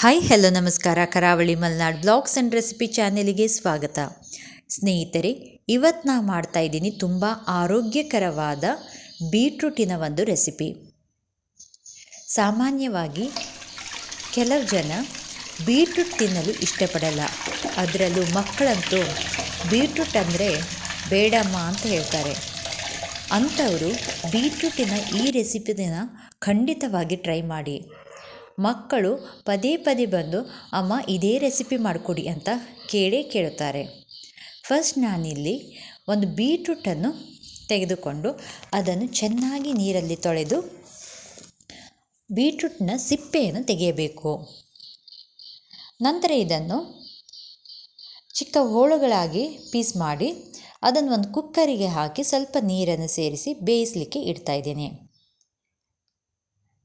Hi hello ನಮಸ್ಕಾರ. Karavali Malnad blogs and recipe ಚಾನೆಲಿಗೆ ಸ್ವಾಗತ. ಸ್ನೇಹಿತರೆ ಇವತ್ತು ನಾನು ಮಾಡ್ತಾ ಇದ್ದೀನಿ ತುಂಬ ಆರೋಗ್ಯಕರವಾದ ಬೀಟ್ರೂಟಿನ ಒಂದು ರೆಸಿಪಿ. ಸಾಮಾನ್ಯವಾಗಿ ಕೆಲವು ಜನ ಬೀಟ್ರೂಟ್ ತಿನ್ನಲು ಇಷ್ಟಪಡಲ್ಲ. ಅದರಲ್ಲೂ ಮಕ್ಕಳಂತೂ ಬೀಟ್ರೂಟ್ ಅಂದರೆ ಬೇಡಮ್ಮ ಅಂತ ಹೇಳ್ತಾರೆ. ಅಂಥವರು ಬೀಟ್ರೂಟಿನ ಈ ರೆಸಿಪಿನ ಖಂಡಿತವಾಗಿ ಟ್ರೈ ಮಾಡಿ. ಮಕ್ಕಳು ಪದೇ ಪದೇ ಬಂದು, ಅಮ್ಮ, ಇದೇ ರೆಸಿಪಿ ಮಾಡಿಕೊಡಿ ಅಂತ ಕೇಳೇ ಕೇಳುತ್ತಾರೆ. ಫಸ್ಟ್ ನಾನಿಲ್ಲಿ ಒಂದು ಬೀಟ್ರೂಟನ್ನು ತೆಗೆದುಕೊಂಡು ಅದನ್ನು ಚೆನ್ನಾಗಿ ನೀರಲ್ಲಿ ತೊಳೆದು, ಬೀಟ್ರೂಟ್ನ ಸಿಪ್ಪೆಯನ್ನು ತೆಗೆಯಬೇಕು. ನಂತರ ಇದನ್ನು ಚಿಕ್ಕ ಹೋಳುಗಳಾಗಿ ಪೀಸ್ ಮಾಡಿ, ಅದನ್ನು ಒಂದು ಕುಕ್ಕರಿಗೆ ಹಾಕಿ ಸ್ವಲ್ಪ ನೀರನ್ನು ಸೇರಿಸಿ ಬೇಯಿಸಲಿಕ್ಕೆ ಇಡ್ತಾಯಿದ್ದೇನೆ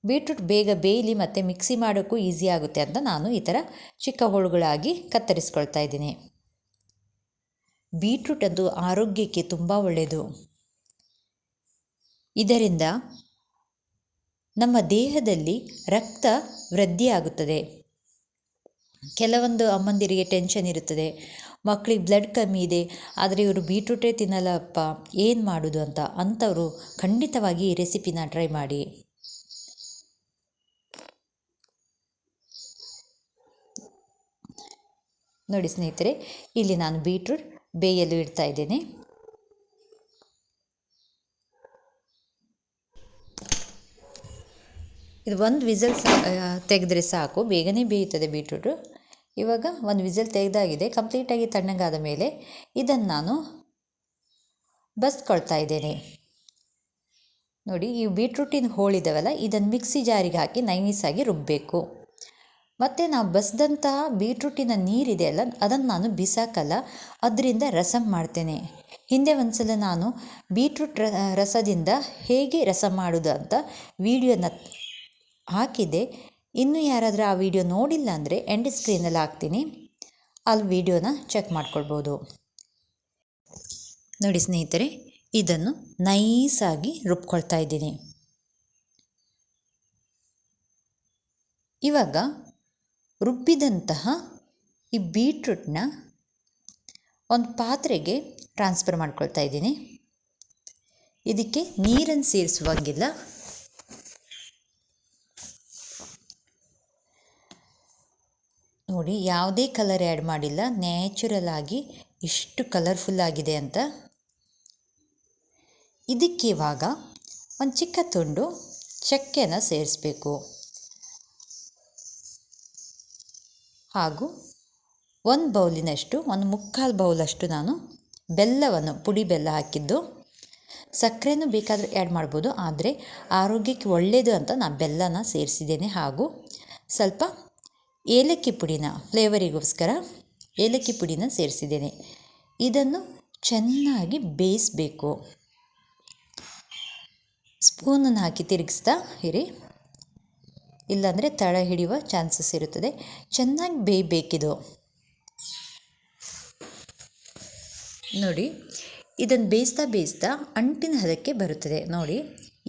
ಬೀಟ್ರೂಟ್ ಬೇಗ ಬೇಯಲಿ ಮತ್ತು ಮಿಕ್ಸಿ ಮಾಡೋಕ್ಕೂ ಈಸಿ ಆಗುತ್ತೆ ಅಂತ ನಾನು ಈ ಥರ ಚಿಕ್ಕ ಹೋಳುಗಳಾಗಿ ಕತ್ತರಿಸ್ಕೊಳ್ತಾ ಇದ್ದೀನಿ. ಬೀಟ್ರೂಟ್ ಅದು ಆರೋಗ್ಯಕ್ಕೆ ತುಂಬ ಒಳ್ಳೆಯದು ಇದರಿಂದ ನಮ್ಮ ದೇಹದಲ್ಲಿ ರಕ್ತ ವೃದ್ಧಿಯಾಗುತ್ತದೆ ಕೆಲವೊಂದು ಅಮ್ಮಂದಿರಿಗೆ ಟೆನ್ಷನ್ ಇರುತ್ತದೆ. ಮಕ್ಕಳಿಗೆ ಬ್ಲಡ್ ಕಮ್ಮಿ ಇದೆ. ಆದರೆ ಇವರು ಬೀಟ್ರೂಟೇ ತಿನ್ನಲ್ಲಪ್ಪ, ಏನು ಮಾಡೋದು ಅಂತ ಅಂಥವರು ಖಂಡಿತವಾಗಿ ಈ ರೆಸಿಪಿನ ಟ್ರೈ ಮಾಡಿ. ನೋಡಿ ಸ್ನೇಹಿತರೆ, ಇಲ್ಲಿ ನಾನು ಬೀಟ್ರೂಟ್ ಬೇಯಲು ಇಡ್ತಾ ಇದ್ದೇನೆ. ಇದು ಒಂದು ವಿಸಲ್ ತೆಗೆದ್ರೆ ಸಾಕು, ಬೇಗನೆ ಬೇಯುತ್ತದೆ ಬೀಟ್ರೂಟು. ಇವಾಗ ಒಂದು ವಿಸಲ್ ತೆಗೆದಾಗಿದೆ, ಕಂಪ್ಲೀಟಾಗಿ ತಣ್ಣಗಾದ ಮೇಲೆ ಇದನ್ನು ನಾನು ಬಸ್ಕೊಳ್ತಾ ಇದ್ದೇನೆ. ನೋಡಿ, ಈ ಬೀಟ್ರೂಟಿನ ಹೋಳಿದವಲ್ಲ, ಇದನ್ನು ಮಿಕ್ಸಿ ಜಾರಿಗೆ ಹಾಕಿ ನೈಸಾಗಿ ರುಬ್ಬಬೇಕು ಮತ್ತು ನಾವು ಬಸ್ದಂತಹ ಬೀಟ್ರೂಟಿನ ನೀರಿದೆಯಲ್ಲ ಅದನ್ನು ನಾನು ಬಿಸಾಕಲ್ಲ, ಅದರಿಂದ ರಸಂ ಮಾಡ್ತೇನೆ. ಹಿಂದೆ ಒಂದು ಸಲ ನಾನು ಬೀಟ್ರೂಟ್ ರಸದಿಂದ ಹೇಗೆ ರಸ ಮಾಡೋದು ಅಂತ ವೀಡಿಯೋನ ಹಾಕಿದೆ ಇನ್ನು ಯಾರಾದರೂ ಆ ವಿಡಿಯೋ ನೋಡಿಲ್ಲ ಅಂದರೆ ಎಂಡ್ ಸ್ಕ್ರೀನಲ್ಲಿ ಹಾಕ್ತೀನಿ. ಅಲ್ಲಿ ವಿಡಿಯೋನ ಚೆಕ್ ಮಾಡ್ಕೊಳ್ಬೋದು. ನೋಡಿ ಸ್ನೇಹಿತರೆ, ಇದನ್ನು ನೈಸಾಗಿ ರುಬ್ಕೊಳ್ತಾ ಇದ್ದೀನಿ. ಇವಾಗ ರುಬ್ಬಿದಂತಹ ಈ ಬೀಟ್ರೂಟ್ನ ಒಂದು ಪಾತ್ರೆಗೆ ಟ್ರಾನ್ಸ್ಫರ್ ಮಾಡ್ಕೊಳ್ತಾ ಇದ್ದೀನಿ. ಇದಕ್ಕೆ ನೀರನ್ನು ಸೇರಿಸುವಂಗಿಲ್ಲ. ನೋಡಿ, ಯಾವುದೇ ಕಲರ್ ಆ್ಯಡ್ ಮಾಡಿಲ್ಲ. ನ್ಯಾಚುರಲ್ ಆಗಿ ಎಷ್ಟು ಕಲರ್ಫುಲ್ ಆಗಿದೆ ಅಂತ. ಇದಕ್ಕೆ ಇವಾಗ ಒಂದು ಚಿಕ್ಕ ತುಂಡು ಚಕ್ಕೆನ ಸೇರಿಸ್ಬೇಕು. ಹಾಗೂ ಒಂದು ಬೌಲಿನಷ್ಟು, ಒಂದು ಮುಕ್ಕಾಲು ಬೌಲಷ್ಟು ನಾನು ಬೆಲ್ಲವನ್ನು, ಪುಡಿ ಬೆಲ್ಲ ಹಾಕಿದ್ದು. ಸಕ್ಕರೆನೂ ಬೇಕಾದರೆ ಆ್ಯಡ್ ಮಾಡ್ಬೋದು, ಆದರೆ ಆರೋಗ್ಯಕ್ಕೆ ಒಳ್ಳೆಯದು ಅಂತ ನಾನು ಬೆಲ್ಲನ ಸೇರಿಸಿದ್ದೇನೆ. ಹಾಗೂ ಸ್ವಲ್ಪ ಏಲಕ್ಕಿ ಪುಡಿನ, ಫ್ಲೇವರಿಗೋಸ್ಕರ ಏಲಕ್ಕಿ ಪುಡಿನ ಸೇರಿಸಿದ್ದೇನೆ. ಇದನ್ನು ಚೆನ್ನಾಗಿ ಬೇಯಿಸಬೇಕು. ಸ್ಪೂನನ್ನು ಹಾಕಿ ತಿರುಗಿಸ್ತಾ ಇರಿ. ಇಲ್ಲಾಂದರೆ ತಳ ಹಿಡಿಯುವ ಚಾನ್ಸಸ್ ಇರುತ್ತದೆ. ಚೆನ್ನಾಗಿ ಬೇಯಬೇಕಿದು ನೋಡಿ ಇದನ್ನು ಬೇಯಿಸ್ತಾ ಬೇಯಿಸ್ತಾ ಅಂಟಿನ ಹದಕ್ಕೆ ಬರುತ್ತದೆ. ನೋಡಿ,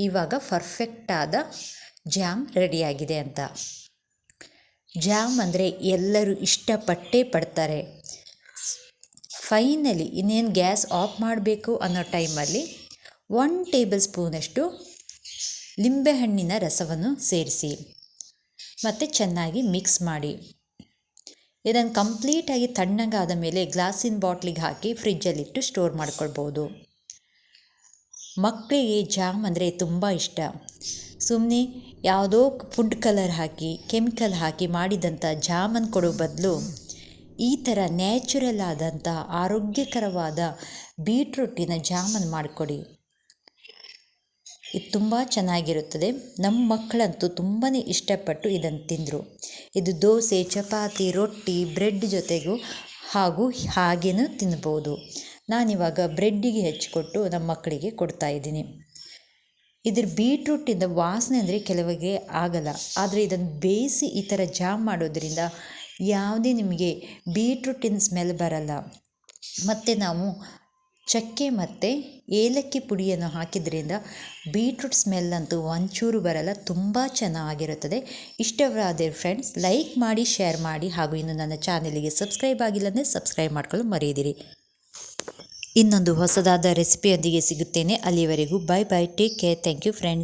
ಇವಾಗ ಪರ್ಫೆಕ್ಟಾದ ಜಾಮ್ ರೆಡಿಯಾಗಿದೆ ಅಂತ. ಜಾಮ್ ಅಂದರೆ ಎಲ್ಲರೂ ಇಷ್ಟಪಟ್ಟೇ ಪಡ್ತಾರೆ. ಫೈನಲಿ ಇನ್ನೇನು ಗ್ಯಾಸ್ ಆಫ್ ಮಾಡಬೇಕು ಅನ್ನೋ ಟೈಮಲ್ಲಿ ಒನ್ ಟೇಬಲ್ ಸ್ಪೂನಷ್ಟು ಲಿಂಬೆಹಣ್ಣಿನ ರಸವನ್ನು ಸೇರಿಸಿ. ಮತ್ತು ಚೆನ್ನಾಗಿ ಮಿಕ್ಸ್ ಮಾಡಿ. ಇದನ್ನು ಕಂಪ್ಲೀಟಾಗಿ ತಣ್ಣಗಾದ ಮೇಲೆ ಗ್ಲಾಸಿನ ಬಾಟ್ಲಿಗೆ ಹಾಕಿ ಫ್ರಿಜ್ಜಲ್ಲಿಟ್ಟು ಸ್ಟೋರ್ ಮಾಡ್ಕೊಳ್ಬೋದು. ಮಕ್ಕಳಿಗೆ ಜಾಮ್ ಅಂದರೆ ತುಂಬ ಇಷ್ಟ. ಸುಮ್ಮನೆ ಯಾವುದೋ ಫುಡ್ ಕಲರ್ ಹಾಕಿ, ಕೆಮಿಕಲ್ ಹಾಕಿ ಮಾಡಿದಂಥ ಜಾಮನ್ನು ಕೊಡೋ ಬದಲು ಈ ಥರ ನ್ಯಾಚುರಲ್ ಆದಂಥ ಆರೋಗ್ಯಕರವಾದ ಬೀಟ್ರೂಟಿನ ಜಾಮನ್ನು ಮಾಡಿಕೊಡಿ. ಇದು ತುಂಬ ಚೆನ್ನಾಗಿರುತ್ತದೆ. ನಮ್ಮ ಮಕ್ಕಳಂತೂ ತುಂಬಾ ಇಷ್ಟಪಟ್ಟು ಇದನ್ನು ತಿಂದರು. ಇದು ದೋಸೆ, ಚಪಾತಿ, ರೊಟ್ಟಿ, ಬ್ರೆಡ್ ಜೊತೆಗೂ ಹಾಗೂ ಹಾಗೇನೂ ತಿನ್ಬೋದು. ನಾನಿವಾಗ ಬ್ರೆಡ್ಡಿಗೆ ಹೆಚ್ಚಿಕೊಟ್ಟು ನಮ್ಮ ಮಕ್ಕಳಿಗೆ ಕೊಡ್ತಾ ಇದ್ದೀನಿ. ಇದ್ರ ಬೀಟ್ರೂಟಿಂದ ವಾಸನೆ ಅಂದರೆ ಕೆಲವರಿಗೆ ಆಗಲ್ಲ. ಆದರೆ ಇದನ್ನು ಬೇಯಿಸಿ ಈ ಥರ ಜಾಮ್ ಮಾಡೋದ್ರಿಂದ ಯಾವುದೇ ನಿಮಗೆ ಬೀಟ್ರೂಟಿನ ಸ್ಮೆಲ್ ಬರಲ್ಲ. ಮತ್ತು ನಾವು ಚಕ್ಕೆ ಮತ್ತು ಏಲಕ್ಕಿ ಪುಡಿಯನ್ನು ಹಾಕಿದ್ರಿಂದ ಬೀಟ್ರೂಟ್ ಸ್ಮೆಲ್ ಅಂತೂ ಒಂಚೂರು ಬರಲ್ಲ, ತುಂಬ ಚೆನ್ನಾಗಿರುತ್ತದೆ. ಇಷ್ಟವಾದರೆ ಫ್ರೆಂಡ್ಸ್ ಲೈಕ್ ಮಾಡಿ ಶೇರ್ ಮಾಡಿ ಹಾಗೂ ಇನ್ನು ನನ್ನ ಚಾನಲಿಗೆ ಸಬ್ಸ್ಕ್ರೈಬ್ ಆಗಿಲ್ಲ ಅಂದರೆ ಸಬ್ಸ್ಕ್ರೈಬ್ ಮಾಡ್ಕೊಳ್ಳಲು ಮರೆಯದಿರಿ. ಇನ್ನೊಂದು ಹೊಸದಾದ ರೆಸಿಪಿಯೊಂದಿಗೆ ಸಿಗುತ್ತೇನೆ. ಅಲ್ಲಿವರೆಗೂ bye bye take care thank you friends